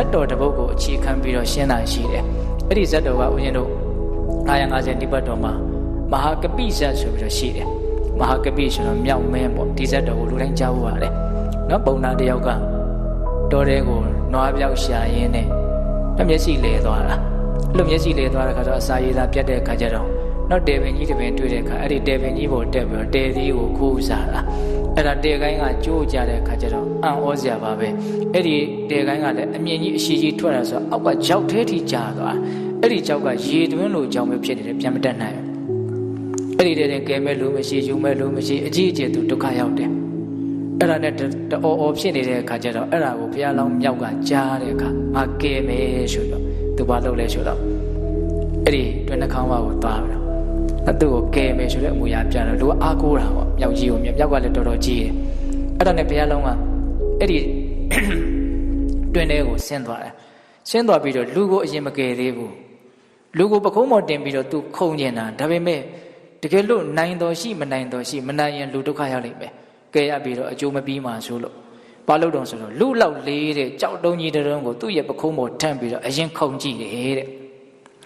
တ်တော်တစ်ပုဒ်ကိုအခြေခံပြီးတော့ရှင်းတာရှိတယ်အဲ့ဒီဇတ်တော်ကဦးဇင်းတို့950နိပတ်တော်မှာမဟာကပိဇတ်ဆိုပြီးတော့ရှိတယ်မဟာကပိဆိုတော့မြောက်မင်းပေါ့ဒီဇတ်တော်ကိုလူတိုင်းကြားဖို့ပါတယ်နော်ပုံနာတယောက်ကတော်တဲ့ကိုနွားပြောက်ရှာရင်းနဲ့မျက်စိလဲသွားတာအဲ့လိုမျက်စိလဲသွားတဲ့ခါကျတော့အစာရည်သာပြတ်တဲ့ခါကျတော့နော်တေပင်ကြီးတပင်တွေ့တဲ့ခါအဲ့ဒီတေပင်ကြီးပေါ်တက်ပြီးတော့တေသီးကိုခိုးစားတာ အဲ့ဒါတေကိုင်းကကြိုးကြတဲ့ခါကျတော့အံ့ဩစရာပါပဲအဲ့ဒီတေကိုင်းကလည်းအမြင့်ကြီးအရှိကြီးထွက်လာဆိုတော့အောက်ကကြောက်သေးထိကြာသွားအဲ့ဒီကြောက်ကရေတွင်းလိုကြောင်ပဲဖြစ်နေတယ်ပြန်မတက်နိုင်ဘူးအဲ့ဒီတဲ့ကဲမဲ့လို့မရှိယူမဲ့လို့မရှိအကြီးအကျယ်သူဒုက္ခရောက်တယ်အဲ့ဒါနဲ့တအော်အော်ဖြစ်နေတဲ့အခါကျတော့အဲ့ဒါကိုဘုရားလောင်းမြောက်ကကြားတဲ့အခါငါကဲမယ်ဆိုတော့သူဘာလုပ်လဲဆိုတော့အဲ့ဒီတွင်နှခေါင်းဝါကိုသွားပြီးတော့ အတူကိုကဲမယ်ဆိုတဲ့အမူအရာပြတော့လူကအားကိုးတာပေါ့မြောက်ကြီးကိုမြောက်ကလည်းတော်တော်ကြီးတယ်အဲ့ဒါနဲ့ဘုရားလောင်းကအဲ့ဒီတွင်ထဲကိုဆင်းသွားတယ်ဆင်းသွားပြီးတော့လူကိုအရင်မကယ်သေးဘူးလူကိုပကုံးမော်တင်ပြီးတော့သူခုံကျင်တာဒါပေမဲ့တကယ်လို့နိုင်တော်ရှိမနိုင်တော်ရှိမနိုင်ရင်လူဒုက္ခရောက်လိမ့်မယ်ကဲရပြီးတော့အကျိုးမပြီးမှဆိုလို့ဘာလို့တုံးဆိုတော့လူလောက်လေးတဲ့ကြောက်တုံးကြီးတုံးကိုသူ့ရဲ့ပခုံးပေါ်ထန့်ပြီးတော့အရင်ခုံကြည့်တယ်တဲ့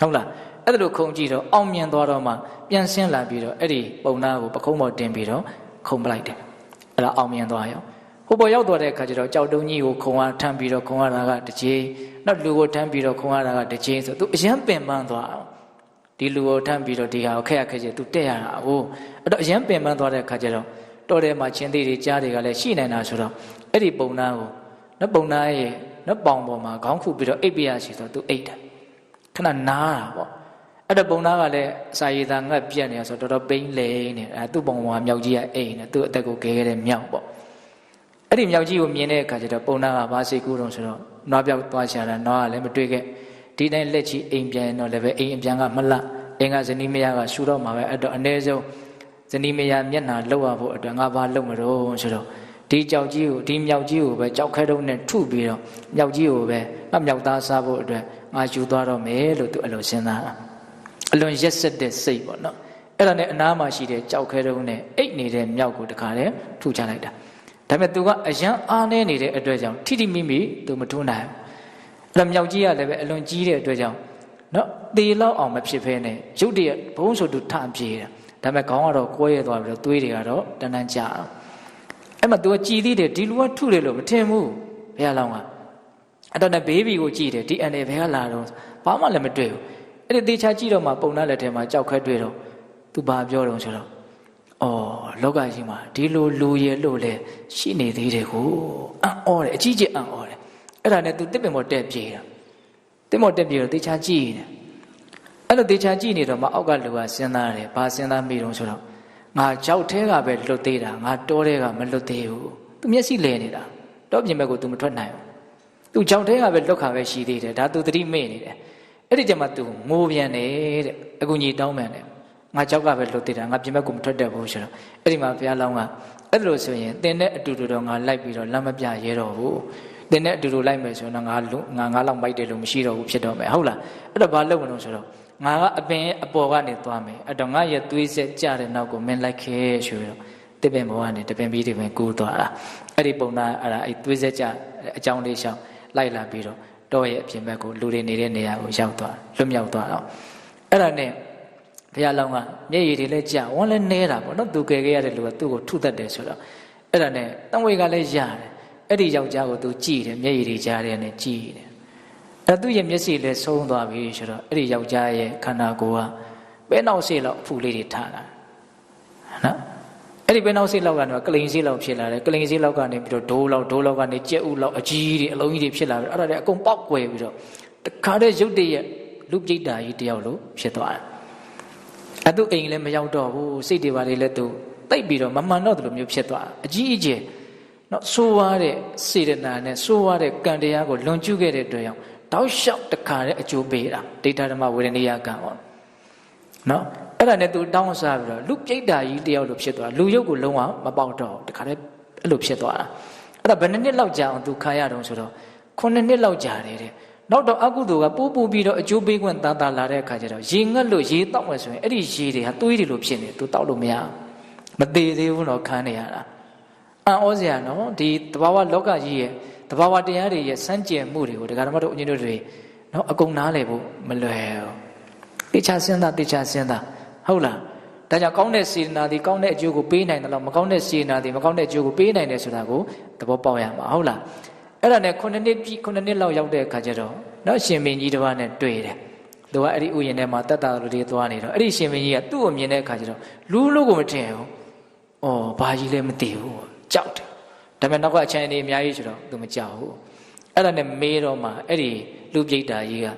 ဟုတ်လား အဲ့ဒါလိုခုံကြည့်တော့အောင်မြင်သွားတော့မှပြန်ဆင်းလာပြီးတော့အဲ့ဒီပုံနာကိုပခုံးပေါ်တင်ပြီးတော့ခုံပလိုက်တယ်အဲ့ဒါအောင်မြင်သွားရောဟိုပေါ်ရောက်သွားတဲ့အခါကျတော့ကြောက်တုံးကြီးကိုခုံအားထမ်းပြီးတော့ခုံရတာကတစ်ချိန်နောက်လူကိုထမ်းပြီးတော့ခုံရတာကတစ်ချိန်ဆိုသူအရင်ပင်ပန်းသွားအောင်ဒီလူကိုထမ်းပြီးတော့ဒီဟာကိုခက်ရခက်ချင်းသူတက်ရတာဟုတ်အဲ့တော့အရင်ပင်ပန်းသွားတဲ့အခါကျတော့တော်တယ်မှာချင်းသေးတွေကြားတွေကလည်းရှိနိုင်တာဆိုတော့အဲ့ဒီပုံနာကိုနော်ပုံနာရဲ့နော်ပေါင်ပေါ်မှာခေါင်းခုပြီးတော့အိပ်ပြရစီဆိုတော့သူအိပ်တယ်ခဏနားတာပေါ့ အဲ့တော့ပုံနာကလည်းအစာရည်သာငတ်ပြက်နေရဆိုတော့တော်တော်ပိန်းလေနေအဲသူ့ပုံပေါ်မှာမြောက်ကြီးကအိမ်နေသူ့အသက်ကိုခဲခဲ့တဲ့မြောက်ပေါ့အဲ့ဒီမြောက်ကြီးကိုမြင်တဲ့အခါကျတော့ပုံနာကဘာစိတ်ကူးတော့ဆိုတော့နွားပြောက်သွားရှာတာနွားကလည်းမတွေ့ခဲ့ဒီတိုင်းလက်ချီအိမ်ပြန်တော့လည်းပဲအိမ်အပြန်ကမလှအင်္ဂဇနီးမယားကရှူတော့မှာပဲအဲ့တော့အ ਨੇ ဆုံးဇနီးမယားမျက်နှာလှုပ်ရဖို့အတွက်ငါဘာလုပ်မလို့ဆိုတော့ဒီကြောက်ကြီးကိုဒီမြောက်ကြီးကိုပဲကြောက်ခဲတုံးနဲ့ထုပြီးတော့မြောက်ကြီးကိုပဲငါမြောက်သားစားဖို့အတွက်ငါယူသွားတော့မယ်လို့သူအလိုစဉ်းစားတာ အလွန်ရက်ဆက်တဲ့စိတ်ပေါ့နော်အဲ့ဒါနဲ့အနားမှာရှိတဲ့ကြောက်ခဲတုံးနဲ့အိတ်နေတဲ့မြောက်ကိုတခါတည်းထုချလိုက်တာဒါပေမဲ့သူကအရန်အားနေနေတဲ့အတွက်ကြောင့်ထိထိမိမိသူမထုနိုင်ဘူးအဲ့ဒါမြောက်ကြီးကလည်းပဲအလွန်ကြီးတဲ့အတွက်ကြောင့်နော်သေလောက်အောင်မဖြစ်ဖဲနဲ့ရုတ်တရက်ဘုံဆိုသူထပြေးတာဒါပေမဲ့ခေါင်းကတော့ကွဲရသွားပြီးတော့သွေးတွေကတော့တန်းတန်းကြအောင်အဲ့မှာ तू ကြည်သေးတယ်ဒီလူကထုတယ်လို့မထင်ဘူးဘုရားလောင်းကအဲ့တော့နဲ့ဘေးဘီကိုကြည်တယ်ဒီအန်တယ်ဘယ်ကလာတော့ဘာမှလည်းမတွေ့ဘူး အဲ့ဒီတေချာကြည့်တော့မှပုံနာလက်ထဲမှာကြောက်ခဲတွေ့တော့ तू ဘာပြောတော့ဆိုတော့အော်လောကကြီးမှာဒီလိုလူရဲလို့လဲရှိနေသေးတယ်ကိုအံ့ဩတယ်အကြီးကြီးအံ့ဩတယ်အဲ့ဒါနဲ့ तू တစ်ပင်ပေါ်တက်ပြေးတာတစ်မော်တက်ပြေးတော့တေချာကြည့်တယ်အဲ့လိုတေချာကြည့်နေတော့မှအောက်ကလူကစဉ်းစားတယ်ဘာစဉ်းစားမိတော့ဆိုတော့ငါကြောက်သေးကပဲလွတ်သေးတာငါတောသေးကမလွတ်သေးဘူးသူမျက်စိလဲနေတာတော့ပြင်ဘက်ကို तू မထွက်နိုင်ဘူးသူကြောက်သေးကပဲလွတ်ခါပဲရှိသေးတယ်ဒါ तू သတိမေ့နေတယ် အဲ့ဒီကျမှ तू ငိုပြန်တယ်တဲ့အကူကြီးတောင်းပန်တယ်ငါကြောက်ကပဲလွတ်သေးတာငါပြင်ဘက်ကိုမထွက်တတ်ဘူးဆိုတော့အဲ့ဒီမှာဘုရားလောင်းကအဲ့လိုဆိုရင်တင်တဲ့အတူတူတော့ငါလိုက်ပြီးတော့လမ်းမပြရဲတော့ဘူးတင်တဲ့အတူတူလိုက်မယ်ဆိုရင်တော့ငါငါငါလောက်မိုက်တယ်လို့မရှိတော့ဘူးဖြစ်တော့မယ်ဟုတ်လားအဲ့တော့ဘာလုပ်မလို့ဆိုတော့ငါကအပင်အပေါ်ကနေသွားမယ်အဲ့တော့ငါရဲ့သွေးဆက်ကြတဲ့နောက်ကိုမင်းလိုက်ခဲဆိုပြီးတော့တပင်ဘဝကနေတပင်ပြီးတပင်ကူးသွားတာအဲ့ဒီပုံနာအဲ့ဒါအဲ့သွေးဆက်ကြအကြောင်းလေးရှောင်းလိုက်လာပြီးတော့ တော့ရဲ့အပြင်ဘက်ကိုလူတွေနေတဲ့နေရာကိုရောက်သွားလွတ်မြောက်သွားတော့အဲ့ဒါနဲ့ဘုရားလောင်းကမျက်ရည်တွေလည်းကြာဝန်းလည်းနဲတာပေါ့နော်သူကယ်ခဲ့ရတဲ့လူကသူ့ကိုထုတတ်တယ်ဆိုတော့အဲ့ဒါနဲ့တန်ဝေကလည်းရတယ်အဲ့ဒီယောက်ျားကိုသူကြည်တယ်မျက်ရည်တွေကြားတယ်နဲ့ကြည်တယ်အဲ့သူ့ရဲ့မျက်စိလည်းဆုံးသွားပြီဆိုတော့အဲ့ဒီယောက်ျားရဲ့ခန္ဓာကိုယ်ကပဲနောက်စေးလောက်အဖူလေးတွေထားလာနော် အဲ့ဒီပဲနောက်စေးလောက်ကနေကလိန်စေးလောက်ဖြစ်လာတယ်ကလိန်စေးလောက်ကနေပြီးတော့ဒိုးလောက်ဒိုးလောက်ကနေကြက်ဥလောက်အကြီးတွေအလုံးကြီးတွေဖြစ်လာပြီးအဲ့ဒါတွေအကုန်ပေါက်ကွယ်ပြီးတော့တခါတည်းရုပ်တရက်လူပိဋ္ဌာကြီးတယောက်လိုဖြစ်သွားတယ်အဲ့သူအိမ်လည်းမရောက်တော့ဘူးစိတ်တွေပါလေလည်းသူတိတ်ပြီးတော့မမှန်တော့တယ်လို့မျိုးဖြစ်သွားအကြီးအကျယ်နော်ဆိုးွားတဲ့စေတနာနဲ့ဆိုးွားတဲ့ကံတရားကိုလွန်ကျူးခဲ့တဲ့အတွက်ကြောင့်တောက်လျှောက်တခါတည်းအကျိုးပေးတာဒိဋ္ဌဓမ္မဝေဒနိယကံပေါ့နော် အဲ့ဒါနဲ့သူတောင်းစားပြီးတော့လူပြိတ္တာကြီးတယောက်လိုဖြစ်သွားလူရုပ်ကိုလုံးဝမပေါက်တော့တခါတည်းအဲ့လိုဖြစ်သွားတာအဲ့ဒါဘယ်နှစ်နှစ်လောက်ကြာအောင်သူခံရတော့ဆိုတော့ခုနှစ်နှစ်လောက်ကြာတယ်တဲ့နောက်တော့အကုသိုလ်ကပူးပူပြီးတော့အကျိုးပေးခွင့်တာတာလာတဲ့အခါကျတော့ရေငတ်လို့ရေတောက်မယ်ဆိုရင်အဲ့ဒီရေတွေဟာသွေးတွေလိုဖြစ်နေသူတောက်လို့မရမသေးသေးဘူးတော့ခံနေရတာအံ့ဩစရာနော်ဒီတဘာဝလောကကြီးရဲ့တဘာဝတရားတွေရဲ့စမ်းကြယ်မှုတွေကိုဒကာဓမ္မတို့အညီတို့တွေနော်အကုန်နားလည်ဖို့မလွယ်ဘူးတေချာစဉ်းစားတေချာစဉ်းစား ဟုတ်လားဒါကြောင့်ကောင်းတဲ့စေတနာတွေကောင်းတဲ့အကျိုးကိုပေးနိုင်တယ်လို့မကောင်းတဲ့စေတနာတွေမကောင်းတဲ့အကျိုးကိုပေးနိုင်တယ်ဆိုတာကိုသဘောပေါက်ရမှာဟုတ်လားအဲ့ဒါနဲ့ခုနှစ်နှစ်ပြည့်ခုနှစ်နှစ်လောက်ရောက်တဲ့အခါကျတော့နော်ရှင်မင်းကြီးတစ်ပါးနဲ့တွေ့တယ်သူကအဲ့ဒီဥယျာဉ်ထဲမှာတတ်တာလူတွေသွားနေတော့အဲ့ဒီရှင်မင်းကြီးကသူ့ကိုမြင်တဲ့အခါကျတော့လူလူကိုမထင်ဘူး။အော်ဘာကြီးလဲမသိဘူး။ကြောက်တယ်။ဒါပေမဲ့နောက်ကအချမ်းအနေအများကြီးဆိုတော့သူမကြောက်ဘူး။အဲ့ဒါနဲ့မေးတော့မှအဲ့ဒီလူပြိတ္တာကြီးက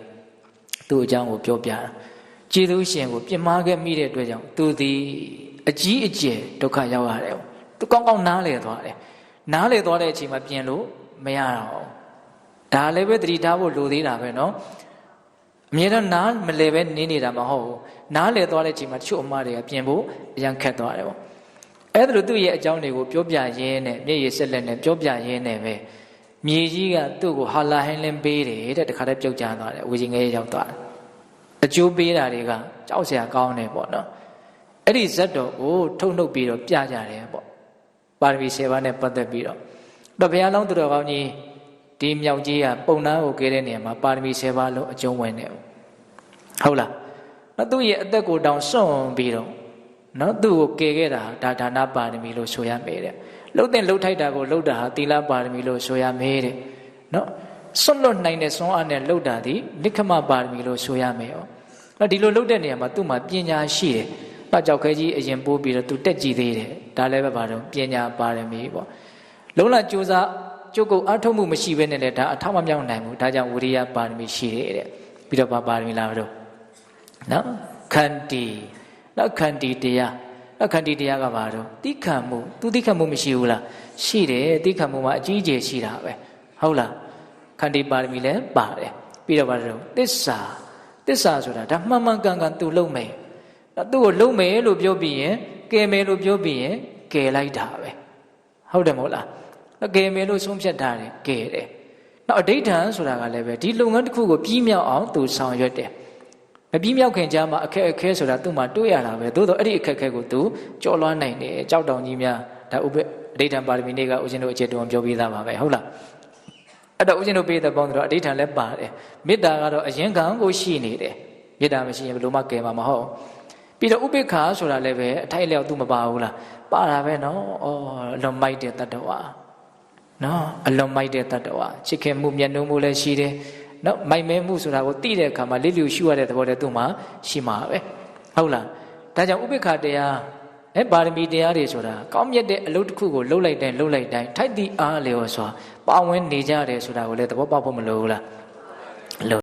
သူ့အကြောင်းကိုပြောပြတာ။ ကျေးဇူးရှင်ကိုပြစ်မှားခဲ့မိတဲ့အတွက်ကြောင့်သူသည်အကြီးအကျယ်ဒုက္ခရောက်ရတယ်။သူကောင်းကောင်းနားလည်သွားတယ်။နားလည်သွားတဲ့အချိန်မှာပြင်လို့မရတော့။ဒါလည်းပဲသတိထားဖို့လိုသေးတာပဲနော်။အမြဲတမ်းနားမလဲပဲနေနေတာမဟုတ်ဘူးနားလဲသွားတဲ့ချိန်မှာတချို့အမတွေကပြင်ဖို့အရန်ခက်သွားတယ်ပေါ့အဲ့ဒါလိုသူ့ရဲ့အကြောင်းတွေကိုပြောပြရင်းနဲ့မျက်ရည်ဆက်လက်နဲ့ပြောပြရင်းနဲ့ပဲမြေကြီးကသူ့ကိုဟာလာဟင်းလင်းပေးတယ်တဲ့တခါတည်းပြုတ်ကျသွားတယ်ဝီကြီးငယ်ရောက်သွားတယ် အကျိုးပေးတာတွေကကြောက်စရာကောင်းတယ်ပေါ့နော်အဲ့ဒီဇက်တော်ကိုထုတ်နှုတ်ပြီးတော့ပြကြတယ်ပေါ့ပါရမီ7ပါးနဲ့ပတ်သက်ပြီးတော့တော့ဘုရားလောင်းသူတော်ကောင်းကြီးဒီမြောက်ကြီးကပုံနာကိုကဲတဲ့နေရာမှာပါရမီ7ပါးလုံးအကျုံးဝင်တယ်ဟုတ်လားနော်သူ့ရဲ့အသက်ကိုတောင်စွန့်ပြီးတော့နော်သူ့ကိုကယ်ခဲ့တာဒါဒါနပါရမီလို့ဆိုရမယ်တဲ့လှုပ်တဲ့လှုပ်ထိုက်တာကိုလှုပ်တာဟာသီလပါရမီလို့ဆိုရမယ်တဲ့နော် စွန့်လွတ်နိုင်တဲ့စွန့်အားနဲ့လှုပ်တာဒီနိခမပါရမီလို့ဆိုရမယ်ဩနော်ဒီလိုလှုပ်တဲ့နေရာမှာသူ့မှာပညာရှိတယ်။ဘာကြောက်ခဲကြီးအရင်ပိုးပြီးတော့သူတက်ကြည့်သေးတယ်။ဒါလည်းပဲပါတော့ပညာပါရမီပေါ့။လုံးလကြိုးစားကျုပ်ကအထုတ်မှုမရှိဘဲနဲ့လည်းဒါအထောက်မမြောက်နိုင်ဘူးဒါကြောင့်ဝိရိယပါရမီရှိတယ်တဲ့ပြီးတော့ဘာပါရမီလာတော့နော်ခန္တီနော်ခန္တီတရားနော်ခန္တီတရားကဘာတော့တိခံမှုသူတိခံမှုမရှိဘူးလားရှိတယ်တိခံမှုမှာအကြီးအကျယ်ရှိတာပဲဟုတ်လား ခန္တီပါရမီလည်းပါတယ်ပြီးတော့ဘာတော့သစ္စာသစ္စာဆိုတာဒါမှန်မှန်ကန်ကန်သူလုံးမယ်နော်သူ့ကိုလုံးမယ်လို့ပြောပြီးရင်ကယ်မယ်လို့ပြောပြီးရင်ကယ်လိုက်တာပဲဟုတ်တယ်မဟုတ်လားကယ်မယ်လို့ဆုံးဖြတ်ထားတယ်ကယ်တယ်နောက်အဋိဋ္ဌံဆိုတာကလည်းပဲဒီလုပ်ငန်းတစ်ခုကိုပြီးမြောက်အောင်သူဆောင်ရွက်တယ်မပြီးမြောက်ခင်ကြားမှာအခက်အခဲဆိုတာသူ့မှာတွေ့ရတာပဲသို့တော့အဲ့ဒီအခက်အခဲကိုသူကြော်လွှမ်းနိုင်တယ်ကြောက်တောင်ကြီးများဒါဥပ္ပအဋိဋ္ဌံပါရမီနေ့ကဦးဇင်းတို့အခြေတုံပြောပြီးသားပါပဲဟုတ်လား အဲ့တော့ဦးဇင်းတို့ပေးတဲ့ပေါင်းတော့အဋိဋ္ဌံလည်းပါတယ်မေတ္တာကတော့အရင်ကံကိုရှိနေတယ်မေတ္တာမရှိရင်ဘယ်လိုမှကယ်မှာမဟုတ်ပြီးတော့ဥပိ္ပခာဆိုတာလည်းပဲအထိုက်အလျောက်သူမပါဘူးလားပါတာပဲနော်ဩလွန်မိုက်တဲ့တတ္တဝါနော်အလွန်မိုက်တဲ့တတ္တဝါချစ်ခင်မှုမျက်နှာမှုလည်းရှိတယ်နော်မိုက်မဲမှုဆိုတာကိုသိတဲ့အခါမှာလေးလျူရှုရတဲ့သဘောတည်းသူ့မှာရှိမှာပဲဟုတ်လားဒါကြောင့်ဥပိ္ပခာတရား အဲပါရမီတရားတွေဆိုတာကောင်းမြတ်တဲ့အလုပ်တစ်ခုကိုလှုပ်လိုက်တိုင်းလှုပ်လိုက်တိုင်းထိုက်သည့်အားလျော်စွာပါဝင်နေကြတယ်ဆိုတာကိုလည်းသဘောပေါက်ဖို့မလိုဘူးလား